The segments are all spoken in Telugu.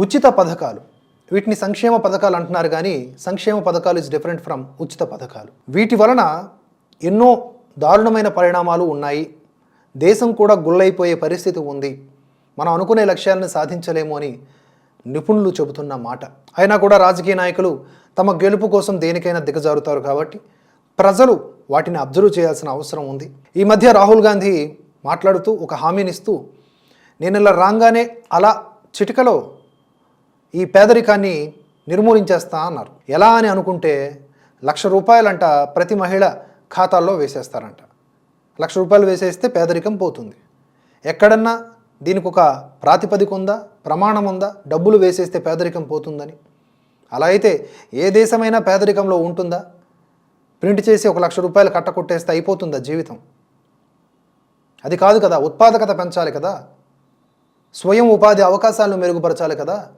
ఉచిత పథకాలు. వీటిని సంక్షేమ పథకాలు అంటున్నారు కానీ సంక్షేమ పథకాలు ఇస్ డిఫరెంట్ ఫ్రమ్ ఉచిత పథకాలు. వీటి వలన ఎన్నో దారుణమైన పరిణామాలు ఉన్నాయి. దేశం కూడా గుల్లైపోయే పరిస్థితి ఉంది. మనం అనుకునే లక్ష్యాలను సాధించలేము అని నిపుణులు చెబుతున్న మాట. అయినా కూడా రాజకీయ నాయకులు తమ గెలుపు కోసం దేనికైనా దిగజారుతారు కాబట్టి ప్రజలు వాటిని అబ్జర్వ్ చేయాల్సిన అవసరం ఉంది. ఈ మధ్య రాహుల్ గాంధీ మాట్లాడుతూ ఒక హామీనిస్తూ నేను ఇలా రాగానే అలా చిటికలో ఈ పేదరికాన్ని నిర్మూలించేస్తా అన్నారు. ఎలా అని అనుకుంటే లక్ష రూపాయలంట ప్రతి మహిళ ఖాతాల్లో వేసేస్తారంట. లక్ష రూపాయలు వేసేస్తే పేదరికం పోతుంది. ఎక్కడన్నా దీనికి ఒక ప్రాతిపదిక ఉందా? ప్రమాణం ఉందా? డబ్బులు వేసేస్తే పేదరికం పోతుందని. అలా అయితే ఏ దేశమైనా పేదరికంలో ఉంటుందా? ప్రింట్ చేసి ఒక లక్ష రూపాయలు కట్టకొట్టేస్తే అయిపోతుందా జీవితం? అది కాదు కదా ఉత్పాదకత పెంచాలి కదా. స్వయం ఉపాధి అవకాశాలను మెరుగుపరచాలి కదా.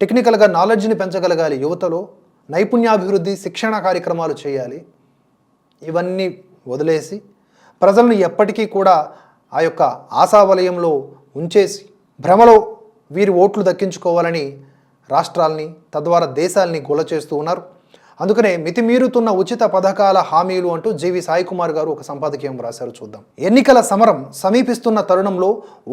టెక్నికల్గా నాలెడ్జ్ని పెంచగలగాలి. యువతలో నైపుణ్యాభివృద్ధి శిక్షణ కార్యక్రమాలు చేయాలి. ఇవన్నీ వదిలేసి ప్రజలను ఎప్పటికీ కూడా ఆ యొక్క ఆశావలయంలో ఉంచేసి భ్రమలో వీరి ఓట్లు దక్కించుకోవాలని రాష్ట్రాల్ని తద్వారా దేశాల్ని గొల చేస్తూ ఉన్నారు. అందుకనే మితిమీరుతున్న ఉచిత పథకాల హామీలు అంటూ జీవి సాయి కుమార్ గారు ఒక సంపాదకీయం రాశారు చూద్దాం. ఎన్నికల సమరం సమీపిస్తున్న తరుణంలో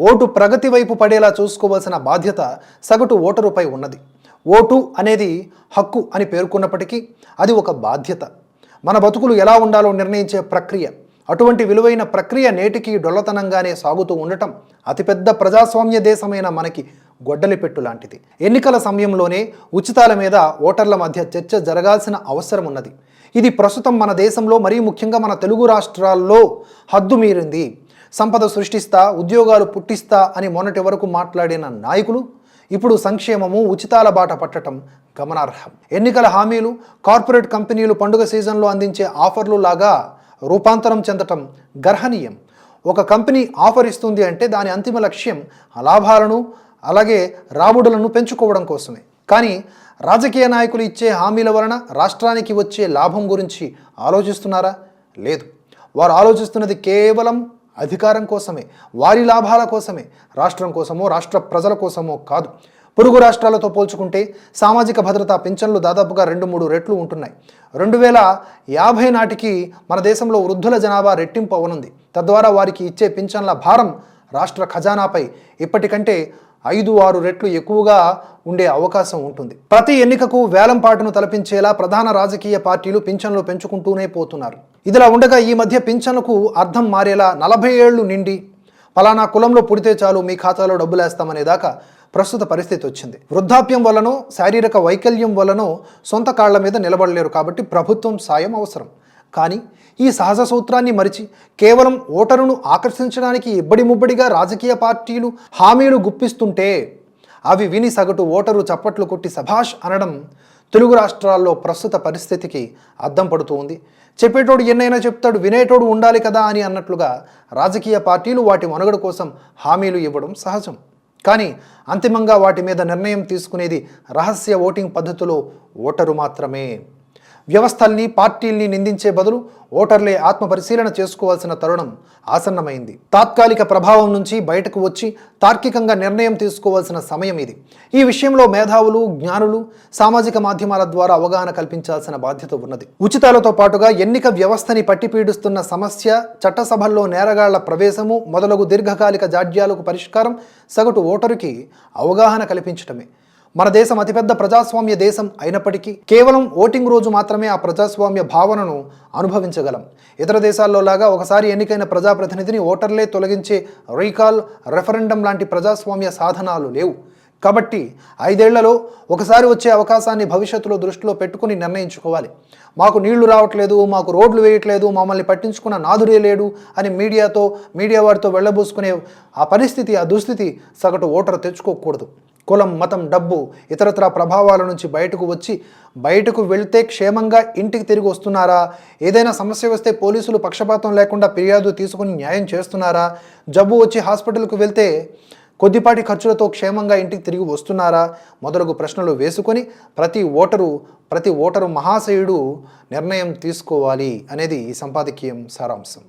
ఓటు ప్రగతి వైపు పడేలా చూసుకోవాల్సిన బాధ్యత సగటు ఓటరుపై ఉన్నది. ఓటు అనేది హక్కు అని పేర్కొన్నప్పటికీ అది ఒక బాధ్యత. మన బతుకులు ఎలా ఉండాలో నిర్ణయించే ప్రక్రియ అటువంటి విలువైన ప్రక్రియ నేటికి డొల్లతనంగానే సాగుతూ ఉండటం అతిపెద్ద ప్రజాస్వామ్య దేశమైన మనకి గొడ్డలిపెట్టు లాంటిది. ఎన్నికల సమయంలోనే ఉచితాల మీద ఓటర్ల మధ్య చర్చ జరగాల్సిన అవసరం ఉన్నది. ఇది ప్రస్తుతం మన దేశంలో మరీ ముఖ్యంగా మన తెలుగు రాష్ట్రాల్లో హద్దు మీరింది. సంపద సృష్టిస్తా ఉద్యోగాలు పుట్టిస్తా అని మొన్నటి వరకు మాట్లాడిన నాయకులు ఇప్పుడు సంక్షేమము ఉచితాల బాట పట్టటం గమనార్హం. ఎన్నికల హామీలు కార్పొరేట్ కంపెనీలు పండుగ సీజన్లో అందించే ఆఫర్లు లాగా రూపాంతరం చెందటం గర్హనీయం. ఒక కంపెనీ ఆఫర్ ఇస్తుంది అంటే దాని అంతిమ లక్ష్యం లాభాలను అలాగే రాబడులను పెంచుకోవడం కోసమే. కానీ రాజకీయ నాయకులు ఇచ్చే హామీల వలన రాష్ట్రానికి వచ్చే లాభం గురించి ఆలోచిస్తున్నారా? లేదు. వారు ఆలోచిస్తున్నది కేవలం అధికారం కోసమే. వారి లాభాల కోసమే. రాష్ట్రం కోసమో రాష్ట్ర ప్రజల కోసమో కాదు. పొరుగు రాష్ట్రాలతో పోల్చుకుంటే సామాజిక భద్రతా పింఛన్లు దాదాపుగా రెండు మూడు రెట్లు ఉంటున్నాయి. రెండు వేల యాభై నాటికి మన దేశంలో వృద్ధుల జనాభా రెట్టింపు అవనుంది. తద్వారా వారికి ఇచ్చే పింఛన్ల భారం రాష్ట్ర ఖజానాపై ఇప్పటికంటే ఐదు ఆరు రెట్లు ఎక్కువగా ఉండే అవకాశం ఉంటుంది. ప్రతి ఎన్నికకు వేలంపాటును తలపించేలా ప్రధాన రాజకీయ పార్టీలు పింఛన్లు పెంచుకుంటూనే పోతున్నారు. ఇదిలా ఉండగా ఈ మధ్య పింఛన్లకు అర్థం మారేలా నలభై ఏళ్ళు నిండి ఫలానా కులంలో పుడితే చాలు మీ ఖాతాలో డబ్బులేస్తామనేదాకా దాకా ప్రస్తుత పరిస్థితి వచ్చింది. వృద్ధాప్యం వలనో శారీరక వైకల్యం వలనో సొంత కాళ్ళ మీద నిలబడలేరు కాబట్టి ప్రభుత్వం సాయం అవసరం. కానీ ఈ సహజ సూత్రాన్ని మరిచి కేవలం ఓటరును ఆకర్షించడానికి ఇబ్బడి ముబ్బడిగా రాజకీయ పార్టీలు హామీలు గుప్పిస్తుంటే అవి విని సగటు ఓటరు చప్పట్లు కొట్టి సభాష్ అనడం తెలుగు రాష్ట్రాల్లో ప్రస్తుత పరిస్థితికి అద్దం పడుతూ ఉంది. చెప్పేటోడు ఎన్నైనా చెప్తాడు వినేటోడు ఉండాలి కదా అని అన్నట్లుగా రాజకీయ పార్టీలు వాటి మనుగడ కోసం హామీలు ఇవ్వడం సహజం. కానీ అంతిమంగా వాటి మీద నిర్ణయం తీసుకునేది రహస్య ఓటింగ్ పద్ధతిలో ఓటరు మాత్రమే. వ్యవస్థల్ని పార్టీల్ని నిందించే బదులు ఓటర్లే ఆత్మపరిశీలన చేసుకోవాల్సిన తరుణం ఆసన్నమైంది. తాత్కాలిక ప్రభావం నుంచి బయటకు వచ్చి తార్కికంగా నిర్ణయం తీసుకోవాల్సిన సమయం ఇది. ఈ విషయంలో మేధావులు జ్ఞానులు సామాజిక మాధ్యమాల ద్వారా అవగాహన కల్పించాల్సిన బాధ్యత ఉన్నది. ఉచితాలతో పాటుగా ఎన్నిక వ్యవస్థని పట్టిపీడిస్తున్న సమస్య చట్టసభల్లో నేరగాళ్ళ ప్రవేశము మొదలగు దీర్ఘకాలిక జాడ్యాలకు పరిష్కారం సగటు ఓటరుకి అవగాహన కల్పించటమే. మన దేశం అతిపెద్ద ప్రజాస్వామ్య దేశం అయినప్పటికీ కేవలం ఓటింగ్ రోజు మాత్రమే ఆ ప్రజాస్వామ్య భావనను అనుభవించగలం. ఇతర దేశాల్లో లాగా ఒకసారి ఎన్నికైన ప్రజాప్రతినిధిని ఓటర్లే తొలగించే రీకాల్ రెఫరెండం లాంటి ప్రజాస్వామ్య సాధనాలు లేవు. కాబట్టి ఐదేళ్ళలో ఒకసారి వచ్చే అవకాశాన్ని భవిష్యత్తులో దృష్టిలో పెట్టుకుని నిర్ణయించుకోవాలి. మాకు నీళ్ళు రావట్లేదు మాకు రోడ్లు వేయట్లేదు మమ్మల్ని పట్టించుకున్న నాదురే లేడు అని మీడియాతో మీడియా వారితో వెళ్ళబోసుకునే ఆ పరిస్థితి ఆ దుస్థితి సగటు ఓటర్ తెచ్చుకోకూడదు. కులం మతం డబ్బు ఇతరత్ర ప్రభావాల నుంచి బయటకు వచ్చి బయటకు వెళ్తే క్షేమంగా ఇంటికి తిరిగి వస్తున్నారా? ఏదైనా సమస్య వస్తే పోలీసులు పక్షపాతం లేకుండా ఫిర్యాదు తీసుకుని న్యాయం చేస్తున్నారా? జబ్బు వచ్చి హాస్పిటల్కు వెళ్తే కొద్దిపాటి ఖర్చులతో క్షేమంగా ఇంటికి తిరిగి వస్తున్నారా? మొదలగు ప్రశ్నలు వేసుకొని ప్రతి ఓటరు ప్రతి ఓటరు మహాశయుడు నిర్ణయం తీసుకోవాలి అనేది ఈ సంపాదకీయం సారాంశం.